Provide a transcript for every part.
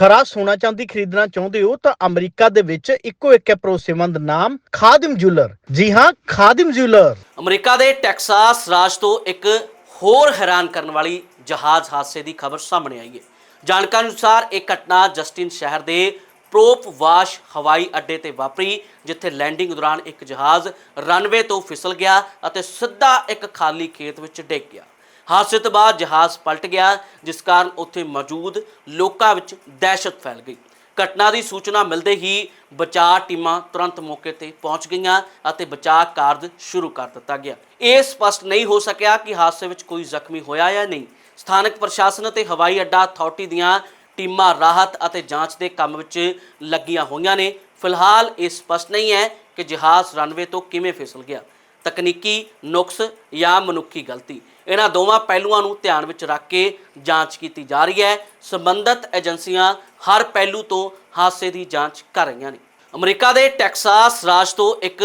ਖਰਾ ਸੋਨਾ ਚਾਂਦੀ ਖਰੀਦਣਾ ਚਾਹੁੰਦੇ ਹੋ ਤਾਂ ਅਮਰੀਕਾ ਦੇ ਵਿੱਚ ਇੱਕੋ ਇੱਕ ਹੈ ਭਰੋਸੇਮੰਦ ਨਾਮ, ਖਾਦਿਮ ਜੁਐਲਰ। ਜੀ ਹਾਂ, ਖਾਦਿਮ ਜੁਐਲਰ। ਅਮਰੀਕਾ ਦੇ ਟੈਕਸਾਸ ਰਾਜ ਤੋਂ ਇੱਕ ਹੋਰ ਹੈਰਾਨ ਕਰਨ ਵਾਲੀ ਜਹਾਜ਼ ਹਾਦਸੇ ਦੀ ਖਬਰ ਸਾਹਮਣੇ ਆਈ ਹੈ। ਜਾਣਕਾਰੀ ਅਨੁਸਾਰ ਇਹ ਘਟਨਾ ਜਸਟਿਨ ਸ਼ਹਿਰ ਦੇ ਪ੍ਰੋਪ ਵਾਸ਼ ਹਵਾਈ ਅੱਡੇ ਤੇ ਵਾਪਰੀ, ਜਿੱਥੇ ਲੈਂਡਿੰਗ ਦੌਰਾਨ ਇੱਕ ਜਹਾਜ਼ ਰਨਵੇ ਤੋਂ ਫਿਸਲ ਗਿਆ ਅਤੇ ਸਿੱਧਾ ਇੱਕ ਖਾਲੀ ਖੇਤ ਵਿੱਚ ਡਿੱਗ ਗਿਆ। ਹਾਦਸੇ ਤੋਂ ਬਾਅਦ ਜਹਾਜ਼ ਪਲਟ ਗਿਆ, ਜਿਸ ਕਾਰਨ ਉੱਥੇ ਮੌਜੂਦ ਲੋਕਾਂ ਵਿੱਚ ਦਹਿਸ਼ਤ ਫੈਲ ਗਈ। ਘਟਨਾ ਦੀ ਸੂਚਨਾ ਮਿਲਦੇ ਹੀ ਬਚਾਅ ਟੀਮਾਂ ਤੁਰੰਤ ਮੌਕੇ ਤੇ ਪਹੁੰਚ ਗਈਆਂ ਅਤੇ ਬਚਾਅ ਕਾਰਜ ਸ਼ੁਰੂ ਕਰ ਦਿੱਤਾ ਗਿਆ। ਇਹ ਸਪਸ਼ਟ ਨਹੀਂ ਹੋ ਸਕਿਆ ਕਿ ਹਾਦਸੇ ਵਿੱਚ ਕੋਈ ਜ਼ਖਮੀ ਹੋਇਆ ਜਾਂ ਨਹੀਂ। ਸਥਾਨਕ ਪ੍ਰਸ਼ਾਸਨ ਅਤੇ ਹਵਾਈ ਅੱਡਾ ਅਥਾਰਟੀ ਦੀਆਂ ਟੀਮਾਂ ਰਾਹਤ ਅਤੇ ਜਾਂਚ ਦੇ ਕੰਮ ਵਿੱਚ ਲੱਗੀਆਂ ਹੋਈਆਂ ਨੇ। ਫਿਲਹਾਲ ਇਹ ਸਪਸ਼ਟ ਨਹੀਂ ਹੈ ਕਿ ਜਹਾਜ਼ ਰਨਵੇ ਤੋਂ ਕਿਵੇਂ ਫਿਸਲ ਗਿਆ। ਤਕਨੀਕੀ ਨੁਕਸ ਜਾਂ ਮਨੁੱਖੀ ਗਲਤੀ। ਇਹਨਾਂ ਦੋਵਾਂ ਪਹਿਲੂਆਂ ਨੂੰ ਧਿਆਨ ਵਿੱਚ ਰੱਖ ਕੇ ਜਾਂਚ ਕੀਤੀ ਜਾ ਰਹੀ ਹੈ। ਸੰਬੰਧਿਤ ਏਜੰਸੀਆਂ ਹਰ ਪਹਿਲੂ ਤੋਂ ਹਾਦਸੇ ਦੀ ਜਾਂਚ ਕਰ ਰਹੀਆਂ ਨੇ। ਅਮਰੀਕਾ ਦੇ ਟੈਕਸਾਸ ਰਾਜ ਤੋਂ ਇੱਕ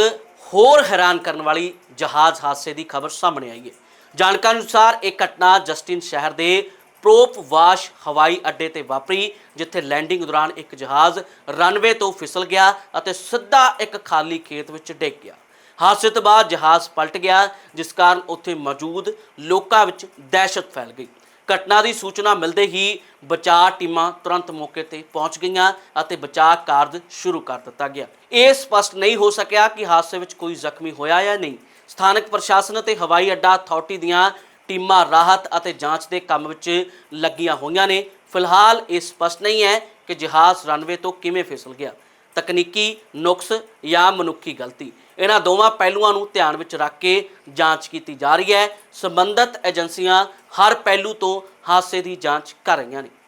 ਹੋਰ ਹੈਰਾਨ ਕਰਨ ਵਾਲੀ ਜਹਾਜ਼ ਹਾਦਸੇ ਦੀ ਖਬਰ ਸਾਹਮਣੇ ਆਈ ਹੈ। ਜਾਣਕਾਰੀ ਅਨੁਸਾਰ ਇਹ ਘਟਨਾ ਜਸਟਿਨ ਸ਼ਹਿਰ ਦੇ ਪ੍ਰੋਪ ਵਾਸ਼ ਹਵਾਈ ਅੱਡੇ ਤੇ ਵਾਪਰੀ, ਜਿੱਥੇ ਲੈਂਡਿੰਗ ਦੌਰਾਨ ਇੱਕ ਜਹਾਜ਼ ਰਨਵੇ ਤੋਂ ਫਿਸਲ ਗਿਆ ਅਤੇ ਸਿੱਧਾ ਇੱਕ ਖਾਲੀ ਖੇਤ ਵਿੱਚ ਡਿੱਗ ਗਿਆ। ਹਾਦਸੇ ਤੋਂ ਬਾਅਦ ਜਹਾਜ਼ ਪਲਟ ਗਿਆ, ਜਿਸ ਕਾਰਨ ਉੱਥੇ ਮੌਜੂਦ ਲੋਕਾਂ ਵਿੱਚ ਦਹਿਸ਼ਤ ਫੈਲ ਗਈ। ਘਟਨਾ ਦੀ ਸੂਚਨਾ ਮਿਲਦੇ ਹੀ ਬਚਾਅ ਟੀਮਾਂ ਤੁਰੰਤ ਮੌਕੇ ਤੇ ਪਹੁੰਚ ਗਈਆਂ ਅਤੇ ਬਚਾਅ ਕਾਰਜ ਸ਼ੁਰੂ ਕਰ ਦਿੱਤਾ ਗਿਆ। ਇਹ ਸਪਸ਼ਟ ਨਹੀਂ ਹੋ ਸਕਿਆ ਕਿ ਹਾਦਸੇ ਵਿੱਚ ਕੋਈ ਜ਼ਖਮੀ ਹੋਇਆ ਜਾਂ ਨਹੀਂ। ਸਥਾਨਕ ਪ੍ਰਸ਼ਾਸਨ ਅਤੇ ਹਵਾਈ ਅੱਡਾ ਅਥਾਰਟੀ ਦੀਆਂ ਟੀਮਾਂ ਰਾਹਤ ਅਤੇ ਜਾਂਚ ਦੇ ਕੰਮ ਵਿੱਚ ਲੱਗੀਆਂ ਹੋਈਆਂ ਨੇ। ਫਿਲਹਾਲ ਇਹ ਸਪਸ਼ਟ ਨਹੀਂ ਹੈ ਕਿ ਜਹਾਜ਼ ਰਨਵੇ ਤੋਂ ਕਿਵੇਂ ਫਿਸਲ ਗਿਆ। ਤਕਨੀਕੀ ਨੁਕਸ ਜਾਂ ਮਨੁੱਖੀ ਗਲਤੀ। ਇਹਨਾਂ ਦੋਵਾਂ ਪਹਿਲੂਆਂ ਨੂੰ ਧਿਆਨ ਵਿੱਚ ਰੱਖ ਕੇ ਜਾਂਚ ਕੀਤੀ ਜਾ ਰਹੀ ਹੈ। ਸੰਬੰਧਿਤ ਏਜੰਸੀਆਂ ਹਰ ਪਹਿਲੂ ਤੋਂ ਹਾਦਸੇ ਦੀ ਜਾਂਚ ਕਰ ਰਹੀਆਂ ਨੇ।